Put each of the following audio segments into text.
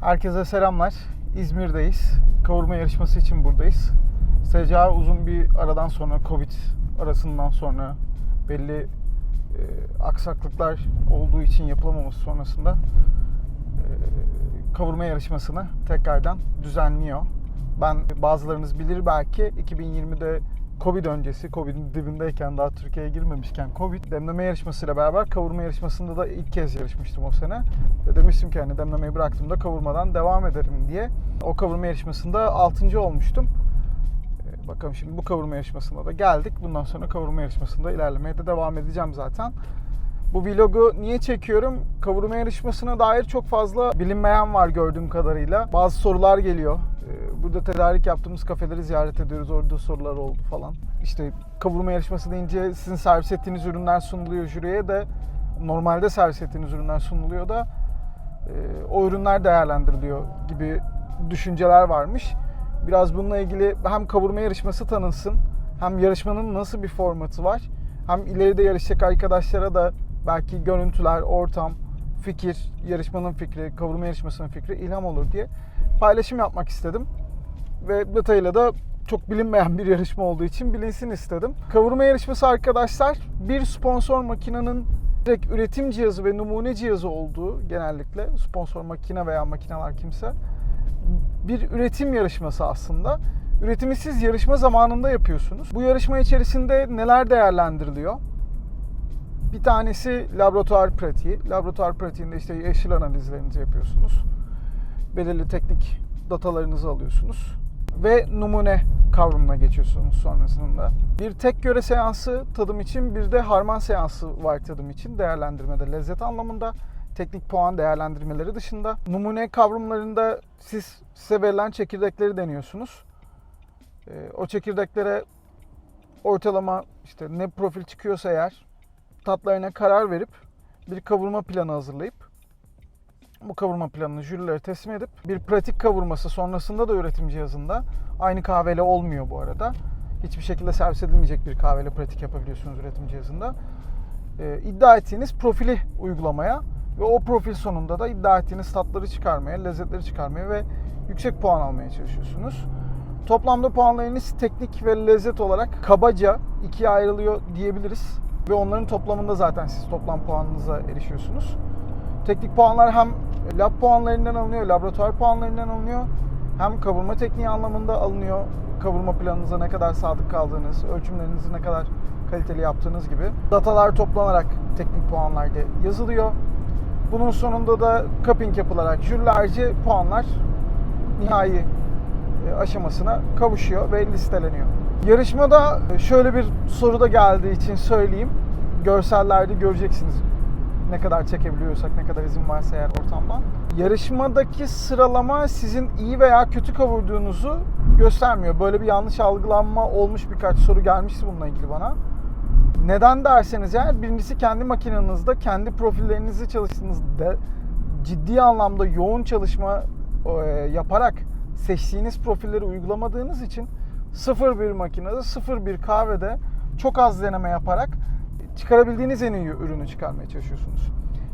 Herkese selamlar. İzmir'deyiz. Kavurma yarışması için buradayız. SCA uzun bir aradan sonra, Covid arasından sonra belli e, aksaklıklar olduğu için yapılamaması sonrasında e, kavurma yarışmasını tekrardan düzenliyor. Ben bazılarınız bilir belki 2020'de Covid öncesi, Covid'in dibindeyken daha Türkiye'ye girmemişken Covid demleme yarışmasıyla beraber kavurma yarışmasında da ilk kez yarışmıştım o sene. Ve demiştim ki hani demlemeyi bıraktığımda kavurmadan devam ederim diye. O kavurma yarışmasında 6. olmuştum. Ee, Bakalım şimdi bu kavurma yarışmasında da geldik. Bundan sonra kavurma yarışmasında ilerlemeye de devam edeceğim zaten. Bu vlogu niye çekiyorum? Kavurma yarışmasına dair çok fazla bilinmeyen var gördüğüm kadarıyla. Bazı sorular geliyor. Burada tedarik yaptığımız kafeleri ziyaret ediyoruz. Orada sorular oldu falan. İşte kavurma yarışması deyince sizin servis ettiğiniz ürünler sunuluyor jüriye de normalde servis ettiğiniz ürünler sunuluyor da e, o ürünler değerlendiriliyor gibi düşünceler varmış. Biraz bununla ilgili hem kavurma yarışması tanınsın, hem yarışmanın nasıl bir formatı var, hem ileride yarışacak arkadaşlara da belki görüntüler, ortam, fikir, yarışmanın fikri, kavurma yarışmasının fikri ilham olur diye paylaşım yapmak istedim. Ve detayıyla da çok bilinmeyen bir yarışma olduğu için bilinsin istedim. Kavurma yarışması arkadaşlar bir sponsor makinenin direkt üretim cihazı ve numune cihazı olduğu genellikle sponsor makine veya makineler kimse bir üretim yarışması aslında. Üretimi siz yarışma zamanında yapıyorsunuz. Bu yarışma içerisinde neler değerlendiriliyor? Bir tanesi laboratuvar pratiği. Laboratuvar pratiğinde işte yeşil analizlerinizi yapıyorsunuz. Belirli teknik datalarınızı alıyorsunuz. Ve numune kavrumuna geçiyorsunuz sonrasında. Bir tek göre seansı tadım için bir de harman seansı var tadım için değerlendirmede lezzet anlamında teknik puan değerlendirmeleri dışında numune kavrumlarında siz size verilen çekirdekleri deniyorsunuz. Ee, o çekirdeklere ortalama işte ne profil çıkıyorsa eğer tatlarına karar verip bir kavurma planı hazırlayıp bu kavurma planını jürilere teslim edip bir pratik kavurması sonrasında da üretim cihazında aynı kahveyle olmuyor bu arada. Hiçbir şekilde servis edilmeyecek bir kahveyle pratik yapabiliyorsunuz üretim cihazında. Ee, iddia ettiğiniz profili uygulamaya ve o profil sonunda da iddia ettiğiniz tatları çıkarmaya, lezzetleri çıkarmaya ve yüksek puan almaya çalışıyorsunuz. Toplamda puanlarınız teknik ve lezzet olarak kabaca ikiye ayrılıyor diyebiliriz. Ve onların toplamında zaten siz toplam puanınıza erişiyorsunuz. Teknik puanlar hem lab puanlarından alınıyor, laboratuvar puanlarından alınıyor. Hem kavurma tekniği anlamında alınıyor. Kavurma planınıza ne kadar sadık kaldığınız, ölçümlerinizi ne kadar kaliteli yaptığınız gibi. Datalar toplanarak teknik puanlarda yazılıyor. Bunun sonunda da cupping yapılarak jürilerce puanlar nihai e, aşamasına kavuşuyor ve listeleniyor. Yarışmada şöyle bir soru da geldiği için söyleyeyim. Görsellerde göreceksiniz ne kadar çekebiliyorsak, ne kadar izin varsa eğer ortamdan. Yarışmadaki sıralama sizin iyi veya kötü kavurduğunuzu göstermiyor. Böyle bir yanlış algılanma olmuş birkaç soru gelmişti bununla ilgili bana. Neden derseniz eğer birincisi kendi makinenizde, kendi profillerinizi çalıştığınızda ciddi anlamda yoğun çalışma e, yaparak seçtiğiniz profilleri uygulamadığınız için sıfır bir makinede, sıfır bir kahvede çok az deneme yaparak çıkarabildiğiniz en iyi ürünü çıkarmaya çalışıyorsunuz.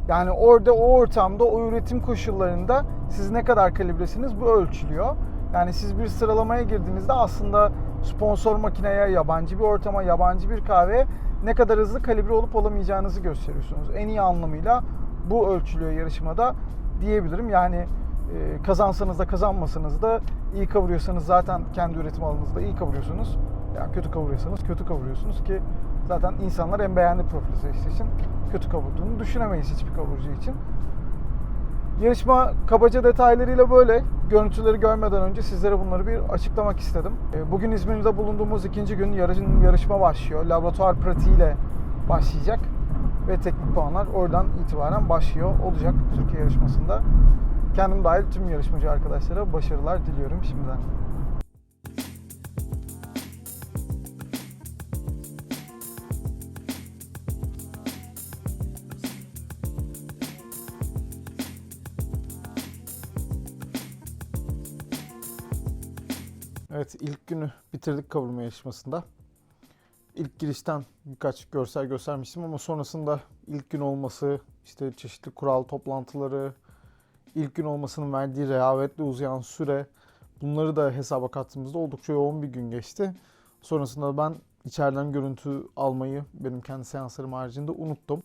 Yani orada o ortamda o üretim koşullarında siz ne kadar kalibresiniz bu ölçülüyor. Yani siz bir sıralamaya girdiğinizde aslında sponsor makineye, yabancı bir ortama, yabancı bir kahveye ne kadar hızlı kalibre olup olamayacağınızı gösteriyorsunuz. En iyi anlamıyla bu ölçülüyor yarışmada diyebilirim. Yani e, kazansanız da kazanmasanız da iyi kavuruyorsanız zaten kendi üretim alanınızda iyi kavuruyorsunuz. Yani kötü kavuruyorsanız kötü kavuruyorsunuz ki zaten insanlar en beğendiği profili seçtiği için kötü kavurduğunu düşünemeyiz hiçbir kavurucu için. Yarışma kabaca detaylarıyla böyle. Görüntüleri görmeden önce sizlere bunları bir açıklamak istedim. E, Bugün İzmir'de bulunduğumuz ikinci gün yarışın yarışma başlıyor. Laboratuvar pratiğiyle başlayacak ve teknik puanlar oradan itibaren başlıyor olacak Türkiye yarışmasında. Kendim dahil tüm yarışmacı arkadaşlara başarılar diliyorum şimdiden. Evet ilk günü bitirdik kavurma yarışmasında. İlk girişten birkaç görsel göstermiştim ama sonrasında ilk gün olması, işte çeşitli kural toplantıları, ilk gün olmasının verdiği rehavetle uzayan süre bunları da hesaba kattığımızda oldukça yoğun bir gün geçti. Sonrasında ben içeriden görüntü almayı benim kendi seanslarım haricinde unuttum.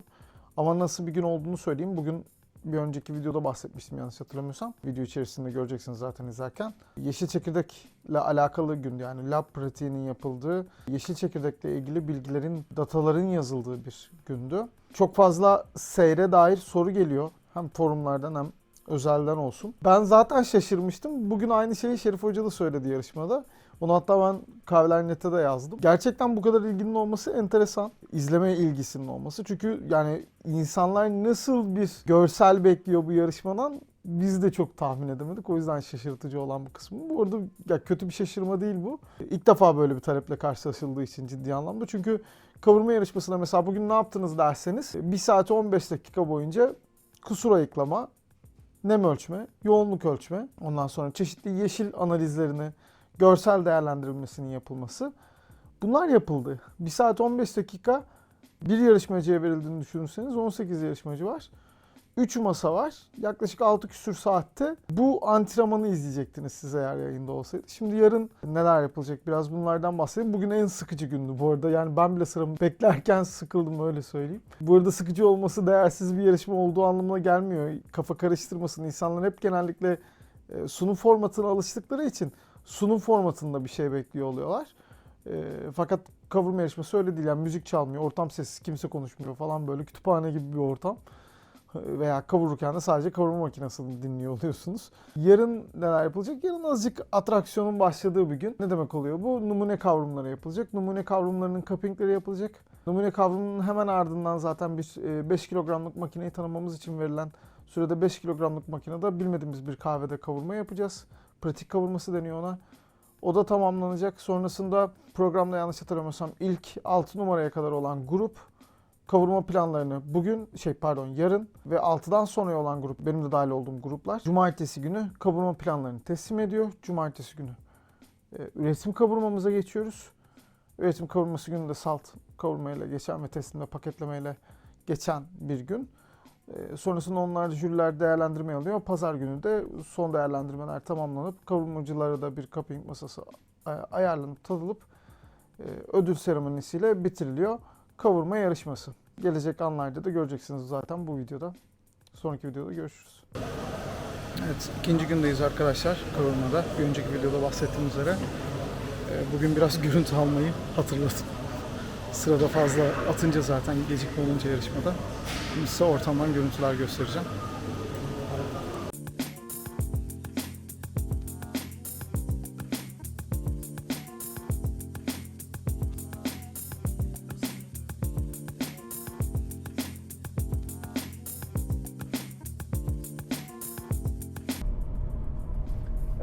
Ama nasıl bir gün olduğunu söyleyeyim. Bugün bir önceki videoda bahsetmiştim yanlış hatırlamıyorsam. Video içerisinde göreceksiniz zaten izlerken. Yeşil çekirdekle alakalı gündü yani lab pratiğinin yapıldığı, yeşil çekirdekle ilgili bilgilerin, dataların yazıldığı bir gündü. Çok fazla seyre dair soru geliyor. Hem forumlardan hem özelden olsun. Ben zaten şaşırmıştım. Bugün aynı şeyi Şerif Hoca da söyledi yarışmada. Onu hatta ben Kahveler Net'e de yazdım. Gerçekten bu kadar ilginin olması enteresan. İzleme ilgisinin olması. Çünkü yani insanlar nasıl bir görsel bekliyor bu yarışmadan biz de çok tahmin edemedik. O yüzden şaşırtıcı olan bu kısmı. Bu arada ya kötü bir şaşırma değil bu. İlk defa böyle bir taleple karşılaşıldığı için ciddi anlamda. Çünkü kavurma yarışmasında mesela bugün ne yaptınız derseniz 1 saat 15 dakika boyunca kusur ayıklama, nem ölçme, yoğunluk ölçme, ondan sonra çeşitli yeşil analizlerini, görsel değerlendirilmesinin yapılması. Bunlar yapıldı. 1 saat 15 dakika bir yarışmacıya verildiğini düşünürseniz 18 yarışmacı var. 3 masa var. Yaklaşık 6 küsür saatte bu antrenmanı izleyecektiniz siz eğer yayında olsaydı. Şimdi yarın neler yapılacak biraz bunlardan bahsedeyim. Bugün en sıkıcı gündü bu arada. Yani ben bile sıramı beklerken sıkıldım öyle söyleyeyim. Bu arada sıkıcı olması değersiz bir yarışma olduğu anlamına gelmiyor. Kafa karıştırmasın. İnsanlar hep genellikle e, sunum formatına alıştıkları için sunum formatında bir şey bekliyor oluyorlar. E, fakat kavurma yarışması öyle değil. Yani müzik çalmıyor, ortam sessiz, kimse konuşmuyor falan böyle kütüphane gibi bir ortam. Veya kavururken de sadece kavurma makinesini dinliyor oluyorsunuz. Yarın neler yapılacak? Yarın azıcık atraksiyonun başladığı bir gün. Ne demek oluyor bu? Numune kavrumları yapılacak. Numune kavrumlarının cuppingleri yapılacak. Numune kavrumunun hemen ardından zaten bir 5 kilogramlık makineyi tanımamız için verilen sürede 5 kilogramlık makinede bilmediğimiz bir kahvede kavurma yapacağız. Pratik kavurması deniyor ona. O da tamamlanacak. Sonrasında programda yanlış hatırlamıyorsam ilk 6 numaraya kadar olan grup kavurma planlarını bugün şey pardon yarın ve 6'dan sonra olan grup benim de dahil olduğum gruplar cumartesi günü kavurma planlarını teslim ediyor. Cumartesi günü e, üretim kavurmamıza geçiyoruz. Üretim kavurması günü de salt kavurmayla geçen ve teslimle paketlemeyle geçen bir gün. E, sonrasında onlar jüriler değerlendirme alıyor. Pazar günü de son değerlendirmeler tamamlanıp kavurmacılara da bir cupping masası e, ayarlanıp tadılıp e, ödül seremonisiyle bitiriliyor kavurma yarışması. Gelecek anlarda da göreceksiniz zaten bu videoda. Sonraki videoda görüşürüz. Evet, ikinci gündeyiz arkadaşlar kavurmada. Bir önceki videoda bahsettiğim üzere. Ee, Bugün biraz görüntü almayı hatırladım. Sırada fazla atınca zaten gecikme olunca yarışmada. Şimdi size ortamdan görüntüler göstereceğim.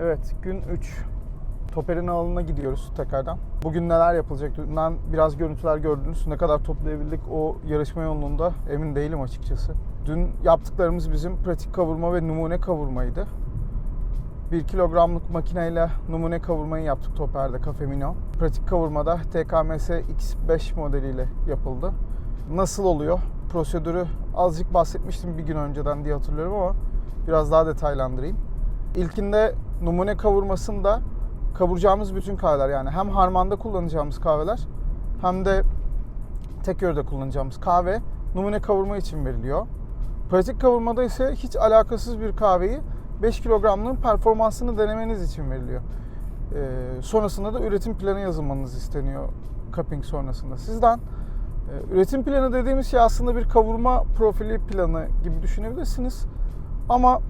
Evet, gün 3. Toper'in alanına gidiyoruz tekrardan. Bugün neler yapılacak? Dünden biraz görüntüler gördünüz. Ne kadar toplayabildik o yarışma yolunda emin değilim açıkçası. Dün yaptıklarımız bizim pratik kavurma ve numune kavurmaydı. 1 kilogramlık makineyle numune kavurmayı yaptık Toper'de Cafe Mino. Pratik kavurmada TKMS X5 modeliyle yapıldı. Nasıl oluyor? Prosedürü azıcık bahsetmiştim bir gün önceden diye hatırlıyorum ama biraz daha detaylandırayım. İlkinde numune kavurmasında kavuracağımız bütün kahveler yani hem harmanda kullanacağımız kahveler hem de tek yörede kullanacağımız kahve numune kavurma için veriliyor. Pratik kavurmada ise hiç alakasız bir kahveyi 5 kilogramlığın performansını denemeniz için veriliyor. Ee, sonrasında da üretim planı yazılmanız isteniyor cupping sonrasında. Sizden e, üretim planı dediğimiz şey aslında bir kavurma profili planı gibi düşünebilirsiniz. Ama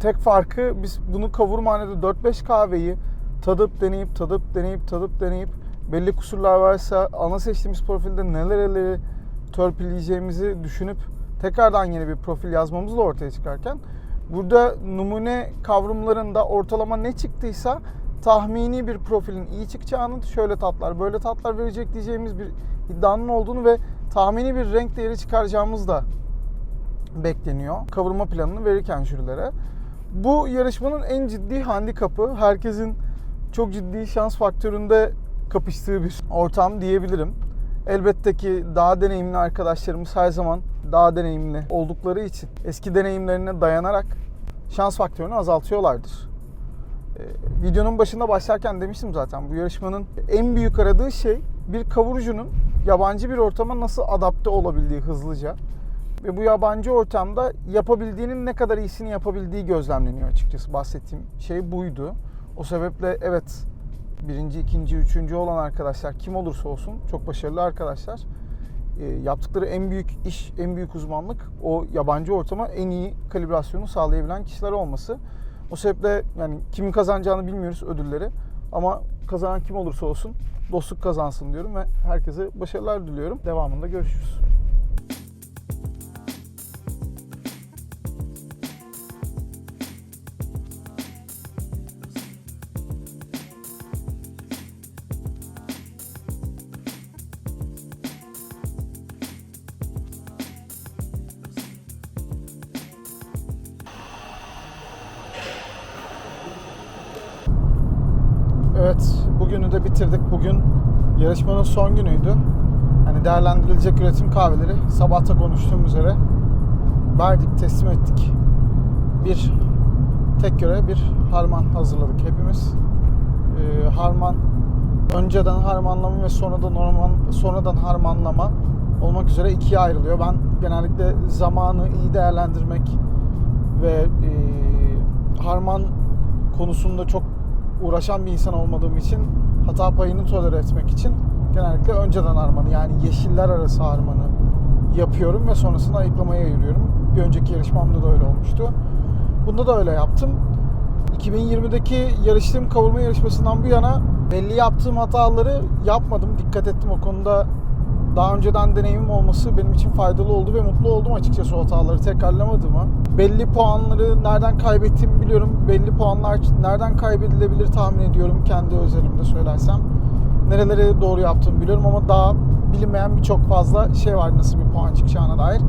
tek farkı biz bunu kavurmanede 4-5 kahveyi tadıp deneyip tadıp deneyip tadıp deneyip belli kusurlar varsa ana seçtiğimiz profilde neleri törpüleyeceğimizi düşünüp tekrardan yeni bir profil yazmamızla ortaya çıkarken burada numune kavrumlarında ortalama ne çıktıysa tahmini bir profilin iyi çıkacağını şöyle tatlar böyle tatlar verecek diyeceğimiz bir iddianın olduğunu ve tahmini bir renk değeri çıkaracağımız da bekleniyor kavurma planını verirken jürilere. Bu yarışmanın en ciddi handikapı herkesin çok ciddi şans faktöründe kapıştığı bir ortam diyebilirim. Elbette ki daha deneyimli arkadaşlarımız her zaman daha deneyimli oldukları için eski deneyimlerine dayanarak şans faktörünü azaltıyorlardır. Ee, videonun başında başlarken demiştim zaten bu yarışmanın en büyük aradığı şey bir kavurucunun yabancı bir ortama nasıl adapte olabildiği hızlıca ve bu yabancı ortamda yapabildiğinin ne kadar iyisini yapabildiği gözlemleniyor açıkçası. Bahsettiğim şey buydu. O sebeple evet birinci, ikinci, üçüncü olan arkadaşlar kim olursa olsun çok başarılı arkadaşlar. E, yaptıkları en büyük iş, en büyük uzmanlık o yabancı ortama en iyi kalibrasyonu sağlayabilen kişiler olması. O sebeple yani kimin kazanacağını bilmiyoruz ödülleri. Ama kazanan kim olursa olsun dostluk kazansın diyorum ve herkese başarılar diliyorum. Devamında görüşürüz. Değerlendirilecek üretim kahveleri sabahta konuştuğum üzere verdik, teslim ettik. Bir tek göre bir harman hazırladık hepimiz. Ee, harman önceden harmanlama ve sonradan normal sonradan harmanlama olmak üzere ikiye ayrılıyor. Ben genellikle zamanı iyi değerlendirmek ve e, harman konusunda çok uğraşan bir insan olmadığım için hata payını tolere etmek için genellikle önceden harmanı yani yeşiller arası harmanı yapıyorum ve sonrasında ayıklamaya ayırıyorum. Bir önceki yarışmamda da öyle olmuştu. Bunda da öyle yaptım. 2020'deki yarıştığım kavurma yarışmasından bu yana belli yaptığım hataları yapmadım. Dikkat ettim o konuda. Daha önceden deneyimim olması benim için faydalı oldu ve mutlu oldum açıkçası o hataları tekrarlamadığıma. Belli puanları nereden kaybettiğimi biliyorum. Belli puanlar nereden kaybedilebilir tahmin ediyorum kendi özelimde söylersem. Nereleri doğru yaptığımı biliyorum ama daha bilinmeyen birçok fazla şey var nasıl bir puan çıkacağına dair.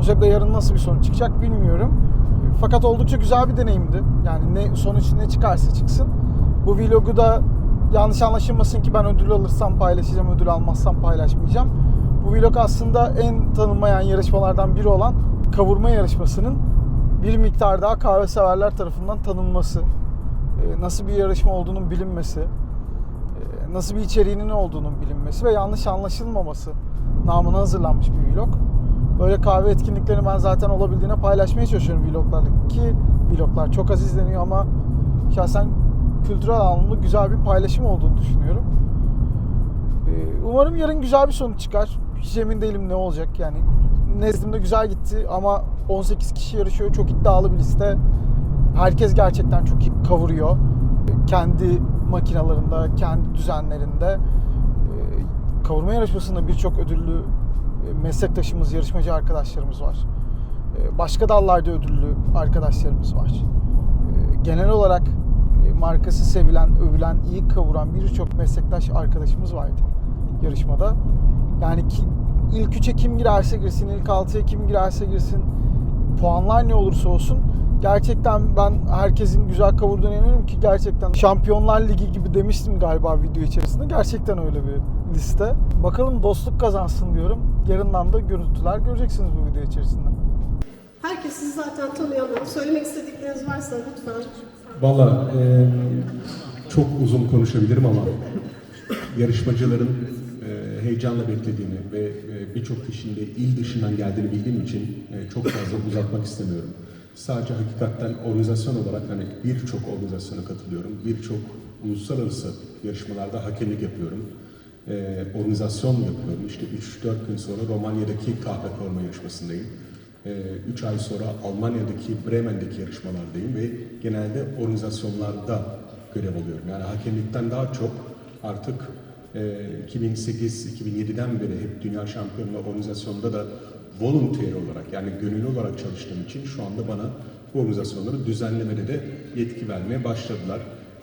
O sebeple yarın nasıl bir sonuç çıkacak bilmiyorum. Fakat oldukça güzel bir deneyimdi. Yani ne sonuç ne çıkarsa çıksın. Bu vlogu da yanlış anlaşılmasın ki ben ödül alırsam paylaşacağım, ödül almazsam paylaşmayacağım. Bu vlog aslında en tanınmayan yarışmalardan biri olan kavurma yarışmasının bir miktar daha kahve severler tarafından tanınması, e, nasıl bir yarışma olduğunun bilinmesi, nasıl bir içeriğinin olduğunun bilinmesi ve yanlış anlaşılmaması namına hazırlanmış bir vlog. Böyle kahve etkinliklerini ben zaten olabildiğine paylaşmaya çalışıyorum vloglarla ki vloglar çok az izleniyor ama şahsen kültürel anlamda güzel bir paylaşım olduğunu düşünüyorum. Ee, Umarım yarın güzel bir sonuç çıkar. Hiç emin değilim ne olacak yani. Nezdimde güzel gitti ama 18 kişi yarışıyor. Çok iddialı bir liste. Herkes gerçekten çok iyi kavuruyor. Kendi makinalarında, kendi düzenlerinde. Ee, Kavurma yarışmasında birçok ödüllü e, meslektaşımız, yarışmacı arkadaşlarımız var. Ee, Başka dallarda ödüllü arkadaşlarımız var. Genel olarak e, markası sevilen, övülen, iyi kavuran birçok meslektaş arkadaşımız vardı yarışmada. Yani ki, ilk üçe kim girerse girsin, ilk altıya kim girerse girsin, puanlar ne olursa olsun gerçekten ben herkesin güzel kavurduğuna inanıyorum ki gerçekten Şampiyonlar Ligi gibi demiştim galiba video içerisinde. Gerçekten öyle bir liste. Bakalım dostluk kazansın diyorum. Yarından da görüntüler göreceksiniz bu video içerisinde. Herkes sizi zaten tanıyor ama söylemek istedikleriniz varsa lütfen. Valla e, çok uzun konuşabilirim ama yarışmacıların e, heyecanla beklediğini ve e, birçok kişinin de il dışından geldiğini bildiğim için e, çok fazla uzatmak istemiyorum. Sadece hakikaten organizasyon olarak hani birçok organizasyona katılıyorum. Birçok uluslararası yarışmalarda hakemlik yapıyorum. E, organizasyon yapıyorum. İşte 3-4 gün sonra Romanya'daki kahve kavurma yarışmasındayım. 3 ay sonra Almanya'daki Bremen'deki yarışmalardayım ve genelde organizasyonlarda görev alıyorum. Yani hakemlikten daha çok artık e, 2008-2007'den beri hep dünya şampiyonluğu organizasyonda da volunteer olarak yani gönüllü olarak çalıştığım için şu anda bana bu organizasyonları düzenlemede de yetki vermeye başladılar.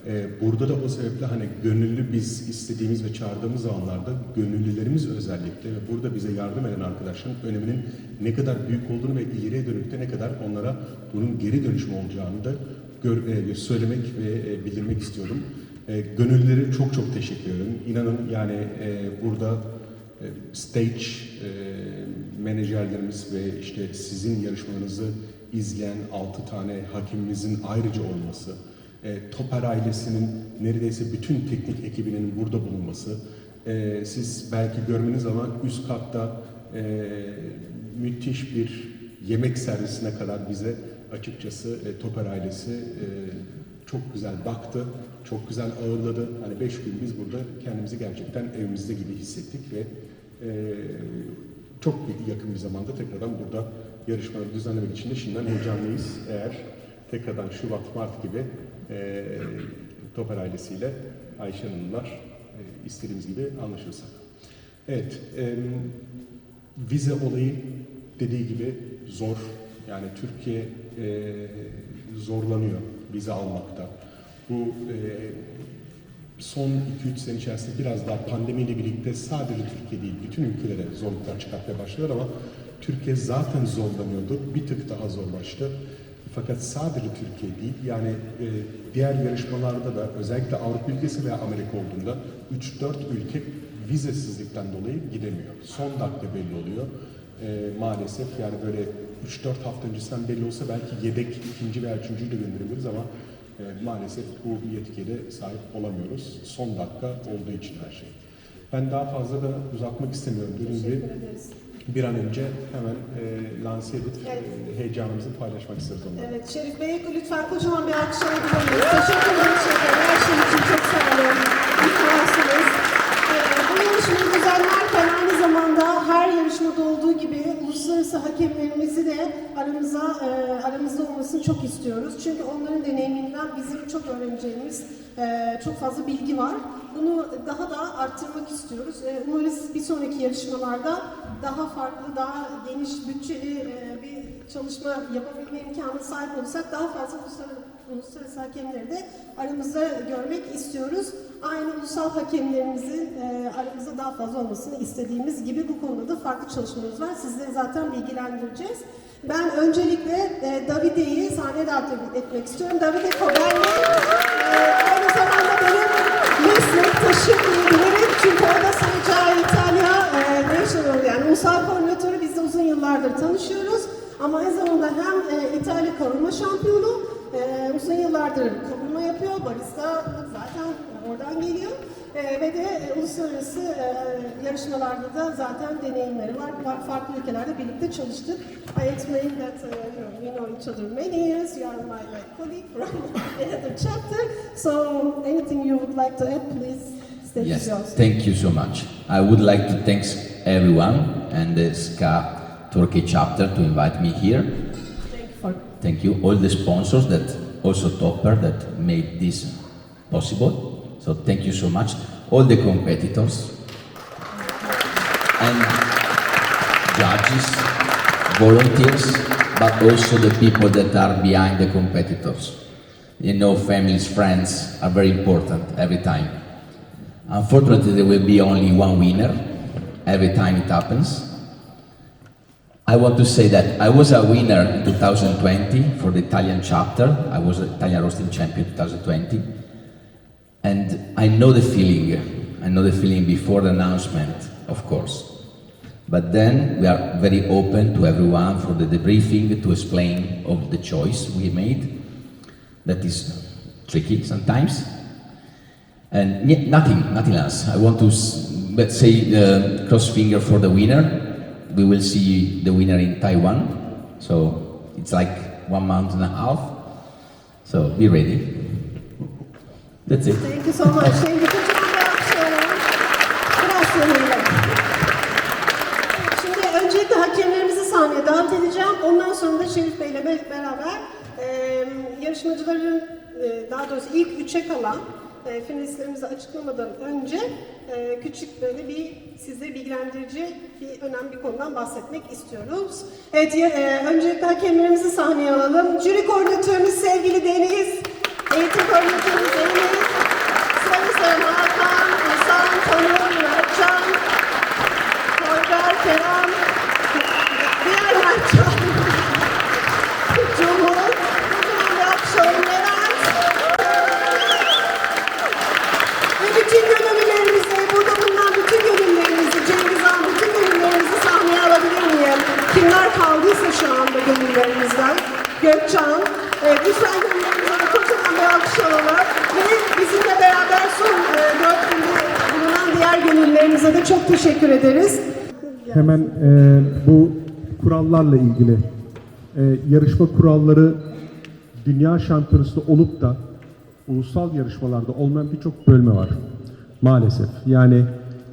Ee, Burada da o sebeple hani gönüllü biz istediğimiz ve çağırdığımız zamanlarda gönüllülerimiz özellikle ve burada bize yardım eden arkadaşların öneminin ne kadar büyük olduğunu ve ileriye dönük de ne kadar onlara bunun geri dönüşüm olacağını da gör- e, söylemek ve e, bildirmek istiyorum. E, Gönüllülere çok çok teşekkür ederim. İnanın yani e, burada stage e, menajerlerimiz ve işte sizin yarışmalarınızı izleyen 6 tane hakimimizin ayrıca olması, e, Toper ailesinin neredeyse bütün teknik ekibinin burada bulunması, e, siz belki görmeniz ama üst katta e, müthiş bir yemek servisine kadar bize açıkçası e, Toper ailesi e, çok güzel baktı, çok güzel ağırladı. Hani beş gün biz burada kendimizi gerçekten evimizde gibi hissettik ve e, çok bir- yakın bir zamanda tekrardan burada yarışmaları düzenlemek için de şimdiden heyecanlıyız. Eğer tekrardan Şubat, Mart gibi e, Toper ailesiyle Ayşe Hanımlar e, istediğimiz gibi anlaşırsak. Evet, e, vize olayı dediği gibi zor. Yani Türkiye e, zorlanıyor vize almakta. Bu e, son 2-3 sene içerisinde biraz daha pandemiyle birlikte sadece Türkiye değil, bütün ülkelere zorluklar çıkartmaya başladılar ama Türkiye zaten zorlanıyordu. Bir tık daha zorlaştı. Fakat sadece Türkiye değil, yani e, diğer yarışmalarda da özellikle Avrupa ülkesi veya Amerika olduğunda 3-4 ülke vizesizlikten dolayı gidemiyor. Son dakika belli oluyor. E, maalesef yani böyle 3-4 hafta öncesinden belli olsa belki yedek ikinci veya üçüncüyü de gönderebiliriz ama e, maalesef bu yetkiye sahip olamıyoruz. Son dakika olduğu için her şey. Ben daha fazla da uzatmak istemiyorum. Dediğim gibi bir an önce hemen e, lanse edip Evet. e, heyecanımızı paylaşmak isteriz onlarla. Evet, Şerif Bey lütfen kocaman bir alkış alabilir? Teşekkür ederim Şerif Bey. Her şey için çok sağ olun. İyi. Ee, bu yarışmayı düzenlerken aynı zamanda her yarışmada olduğu gibi uluslararası hakemlerimizi de aramıza e, aramızda olmasını çok istiyoruz. Çünkü onların deneyiminden bizim çok öğreneceğimiz e, çok fazla bilgi var. Bunu daha da arttırmak istiyoruz. E, umarız bir sonraki yarışmalarda daha farklı, daha geniş bütçeli e, bir çalışma yapabilme imkanı sahip olursak daha fazla uluslararası, uluslararası hakemleri de aramızda görmek istiyoruz. Aynı ulusal hakemlerimizin e, aramızda daha fazla olmasını istediğimiz gibi bu konuda da farklı çalışmalarımız var. Sizleri zaten bilgilendireceğiz. Ben öncelikle e, Davide'yi sahneye davet etmek istiyorum. Davide Coberni e, aynı zamanda benim meslektaşım diyebilirim. Çünkü o da Sancağı İtalya e, National yani ulusal koordinatörü biz de uzun yıllardır tanışıyoruz. Ama aynı zamanda hem e, İtalya kavurma şampiyonu, e, uzun yıllardır kavurma yapıyor. Barista zaten oradan geliyor. E, ve de e, uluslararası e, yarışmalarda da zaten deneyimleri var. Fa- Farklı ülkelerde birlikte çalıştık. I explained that uh, you know, we know each other many years. You are my like, colleague from another chapter. So anything you would like to add, please. Yes, yours. thank you so much. I would like to thank everyone and the SCA Turkey chapter to invite me here. Thank you for Thank you all the sponsors that also Topper that made this possible. So thank you so much. All the competitors and judges, volunteers, but also the people that are behind the competitors. You know, families, friends are very important every time. Unfortunately, there will be only one winner every time it happens. I want to say that I was a winner in 2020 for the Italian chapter. I was an Italian roasting champion 2020. And I know the feeling. I know the feeling before the announcement, of course. But then we are very open to everyone for the debriefing to explain of the choice we made. That is tricky sometimes. And nothing, nothing else. I want to, let's say, uh, cross finger for the winner. We will see the winner in Taiwan. So it's like one month and a half. So be ready. That's it. Thank you so much. Thank you. Kocaman bir alkış alalım. Grazie mille. Şimdi öncelikle hakemlerimizi sahneye davet edeceğim. Ondan sonra da Şerif Bey ile be- beraber e, yarışmacıların e, daha doğrusu ilk üçe kalan e, finalistlerimizi açıklamadan önce e, küçük böyle bir size bilgilendirici bir önemli bir konudan bahsetmek istiyoruz. Evet, e, öncelikle hakemlerimizi sahneye alalım. Jüri koordinatörümüz sevgili Deniz, eğitim koordinatörümüz Deniz, Sayın Sayın Hakan, Hasan, Tanrı, Mertcan, Toygar, Kerem, diğer Mertcan, Cumhur, kocaman bir alkış alalım Levent. Ve bütün gönüllülerimizi, burada bulunan bütün gönüllülerimizi, Cengiz gönüllülerimizden Gökçen. E, gönüllerimize de kocaman bir alkış alalım. Ve bizimle beraber son e, dört günde bulunan diğer gönüllülerimize de çok teşekkür ederiz. Hemen e, bu kurallarla ilgili e, yarışma kuralları dünya şampiyonası olup da ulusal yarışmalarda olmayan birçok bölme var maalesef. Yani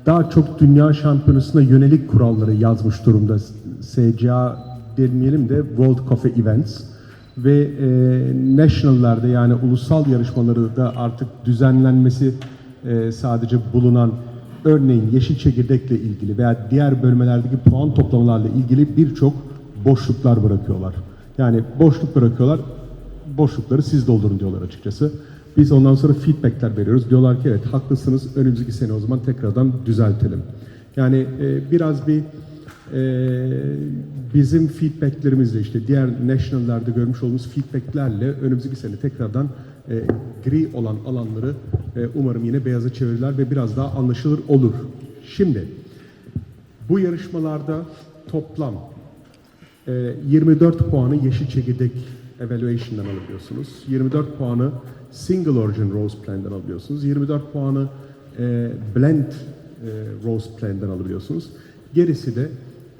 daha çok dünya şampiyonasına yönelik kuralları yazmış durumda SCA demeyelim de World Coffee Events ve e, national'larda yani ulusal yarışmaları da artık düzenlenmesi e, sadece bulunan örneğin yeşil çekirdekle ilgili veya diğer bölmelerdeki puan toplamalarla ilgili birçok boşluklar bırakıyorlar. Yani boşluk bırakıyorlar, boşlukları siz doldurun diyorlar açıkçası. Biz ondan sonra feedbackler veriyoruz. Diyorlar ki evet haklısınız önümüzdeki sene o zaman tekrardan düzeltelim. Yani e, biraz bir bizim feedbacklerimizle işte diğer national'larda görmüş olduğumuz feedbacklerle önümüzdeki sene tekrardan e, gri olan alanları e, umarım yine beyaza çevirirler ve biraz daha anlaşılır olur. Şimdi bu yarışmalarda toplam e, 24 puanı yeşil çekirdek evaluation'dan alabiliyorsunuz. 24 puanı single origin rose plan'dan alabiliyorsunuz. 24 puanı e, blend e, rose plan'dan alabiliyorsunuz. Gerisi de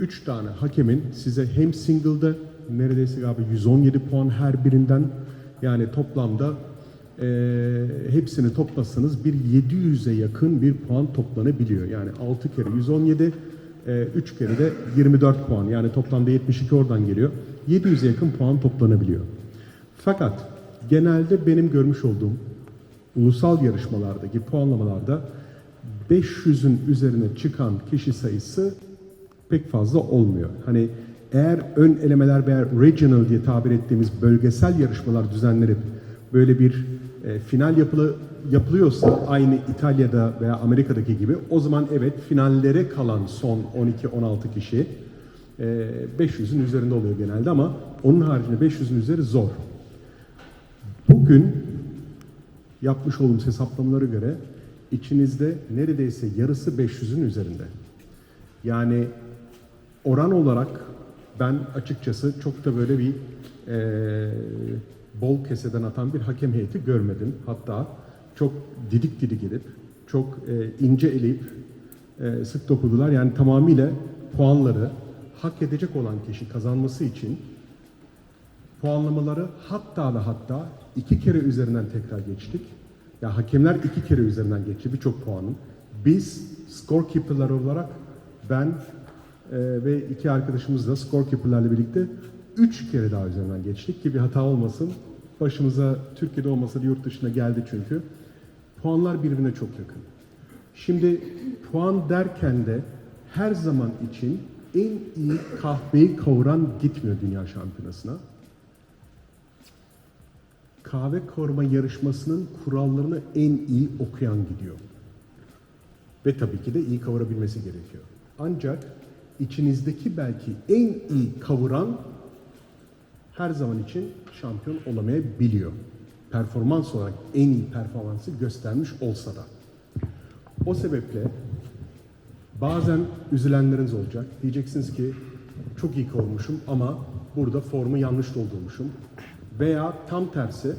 3 tane hakemin size hem single'da neredeyse galiba 117 puan her birinden yani toplamda e, hepsini toplasanız bir 700'e yakın bir puan toplanabiliyor. Yani 6 kere 117, 3 kere de 24 puan. Yani toplamda 72 oradan geliyor. 700'e yakın puan toplanabiliyor. Fakat genelde benim görmüş olduğum ulusal yarışmalardaki puanlamalarda 500'ün üzerine çıkan kişi sayısı pek fazla olmuyor. Hani eğer ön elemeler veya regional diye tabir ettiğimiz bölgesel yarışmalar düzenlenip böyle bir e, final yapılı yapılıyorsa aynı İtalya'da veya Amerika'daki gibi o zaman evet finallere kalan son 12-16 kişi e, 500'ün üzerinde oluyor genelde ama onun haricinde 500'ün üzeri zor. Bugün yapmış olduğumuz hesaplamalara göre içinizde neredeyse yarısı 500'ün üzerinde. Yani oran olarak ben açıkçası çok da böyle bir eee, bol keseden atan bir hakem heyeti görmedim. Hatta çok didik didik edip, çok eee, ince eleyip eee, sık dokudular. Yani tamamıyla puanları hak edecek olan kişi kazanması için puanlamaları hatta ve hatta iki kere üzerinden tekrar geçtik. Ya hakemler iki kere üzerinden geçti birçok puanın. Biz scorekeeper'lar olarak ben e, ve iki arkadaşımız da scorekeeper'larla birlikte üç kere daha üzerinden geçtik ki bir hata olmasın. Başımıza Türkiye'de olmasa da yurt dışına geldi çünkü. Puanlar birbirine çok yakın. Şimdi puan derken de her zaman için en iyi kahveyi kavuran gitmiyor dünya şampiyonasına kahve kavurma yarışmasının kurallarını en iyi okuyan gidiyor. Ve tabii ki de iyi kavurabilmesi gerekiyor. Ancak içinizdeki belki en iyi kavuran her zaman için şampiyon olamayabiliyor. Performans olarak en iyi performansı göstermiş olsa da. O sebeple bazen üzülenleriniz olacak. Diyeceksiniz ki çok iyi kavurmuşum ama burada formu yanlış doldurmuşum. Veya tam tersi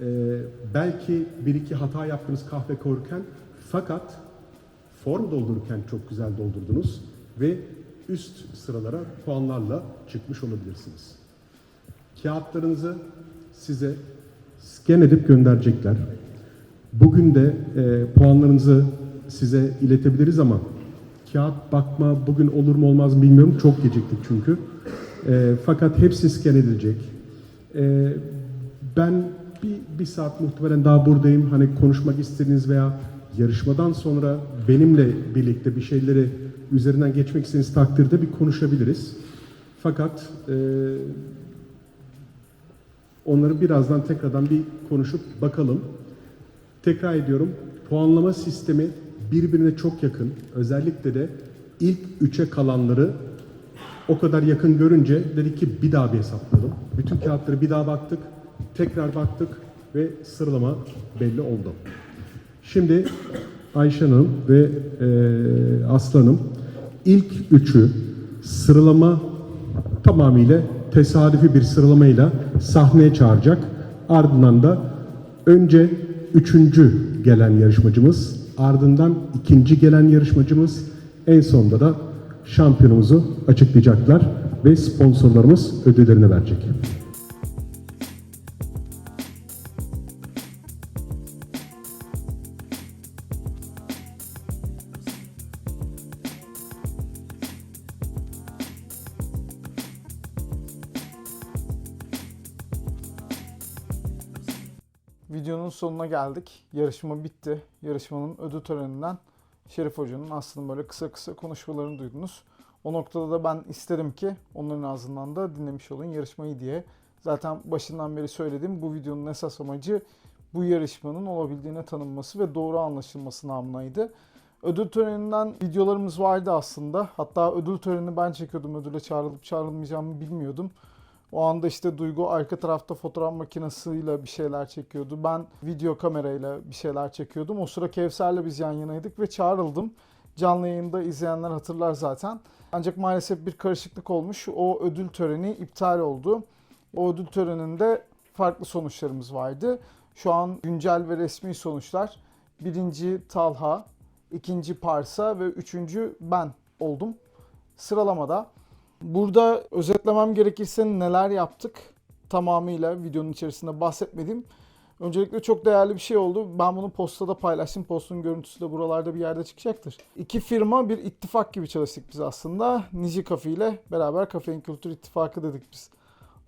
e, belki bir iki hata yaptınız kahve kavururken fakat form doldururken çok güzel doldurdunuz ve üst sıralara puanlarla çıkmış olabilirsiniz. Kağıtlarınızı size scan edip gönderecekler. Bugün de e, puanlarınızı size iletebiliriz ama kağıt bakma bugün olur mu olmaz mı bilmiyorum. Çok geciktik çünkü. E, fakat hepsi scan edilecek. E, ben bir, bir saat muhtemelen daha buradayım. Hani konuşmak istediğiniz veya yarışmadan sonra benimle birlikte bir şeyleri üzerinden geçmek istediğiniz takdirde bir konuşabiliriz. Fakat e, onları birazdan tekrardan bir konuşup bakalım. Tekrar ediyorum, puanlama sistemi birbirine çok yakın. Özellikle de ilk üçe kalanları o kadar yakın görünce dedik ki bir daha bir hesaplayalım. Bütün kağıtları bir daha baktık, tekrar baktık ve sıralama belli oldu. Şimdi Ayşe Hanım ve e, Aslı Hanım ilk üçü sıralama tamamıyla tesadüfi bir sıralamayla sahneye çağıracak. Ardından da önce üçüncü gelen yarışmacımız, ardından ikinci gelen yarışmacımız, en sonunda da şampiyonumuzu açıklayacaklar ve sponsorlarımız ödüllerini verecek. Sonuna geldik. Yarışma bitti. Yarışmanın ödül töreninden Şerif Hoca'nın aslında böyle kısa kısa konuşmalarını duydunuz. O noktada da ben isterim ki onların ağzından da dinlemiş olun yarışmayı diye. Zaten başından beri söyledim bu videonun esas amacı bu yarışmanın olabildiğine tanınması ve doğru anlaşılması namınaydı. Ödül töreninden videolarımız vardı aslında. Hatta ödül törenini ben çekiyordum. Ödüle çağrılıp çağrılmayacağımı bilmiyordum. O anda işte Duygu arka tarafta fotoğraf makinesiyle bir şeyler çekiyordu. Ben video kamerayla bir şeyler çekiyordum. O sıra Kevser'le biz yan yanaydık ve çağrıldım. Canlı yayında izleyenler hatırlar zaten. Ancak maalesef bir karışıklık olmuş. O ödül töreni iptal oldu. O ödül töreninde farklı sonuçlarımız vardı. Şu an güncel ve resmi sonuçlar. Birinci Talha, ikinci Parsa ve üçüncü ben oldum. Sıralamada. Burada özetlemem gerekirse neler yaptık tamamıyla videonun içerisinde bahsetmedim. Öncelikle çok değerli bir şey oldu. Ben bunu postada paylaştım. Postun görüntüsü de buralarda bir yerde çıkacaktır. İki firma bir ittifak gibi çalıştık biz aslında. Nici Kafe ile beraber Kafein Kültür İttifakı dedik biz.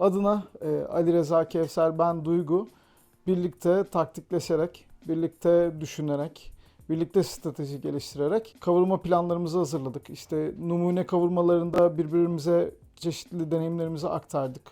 Adına e, Ali Reza Kevser, ben Duygu birlikte taktikleşerek, birlikte düşünerek, birlikte strateji geliştirerek kavurma planlarımızı hazırladık. İşte numune kavurmalarında birbirimize çeşitli deneyimlerimizi aktardık.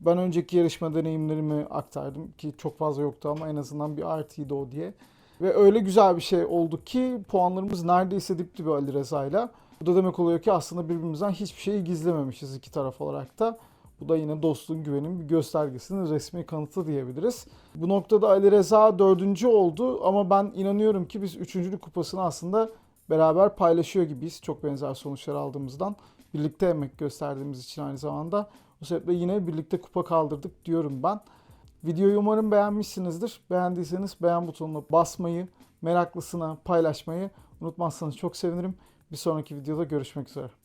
Ben önceki yarışma deneyimlerimi aktardım ki çok fazla yoktu ama en azından bir artıydı o diye. Ve öyle güzel bir şey oldu ki puanlarımız neredeyse dip dibe Ali Reza'yla. Bu da demek oluyor ki aslında birbirimizden hiçbir şeyi gizlememişiz iki taraf olarak da. Bu da yine dostluğun güvenin bir göstergesinin resmi kanıtı diyebiliriz. Bu noktada Ali Reza dördüncü oldu ama ben inanıyorum ki biz üçüncülük kupasını aslında beraber paylaşıyor gibiyiz. Çok benzer sonuçlar aldığımızdan. Birlikte emek gösterdiğimiz için aynı zamanda. Bu sebeple yine birlikte kupa kaldırdık diyorum ben. Videoyu umarım beğenmişsinizdir. Beğendiyseniz beğen butonuna basmayı, meraklısına paylaşmayı unutmazsanız çok sevinirim. Bir sonraki videoda görüşmek üzere.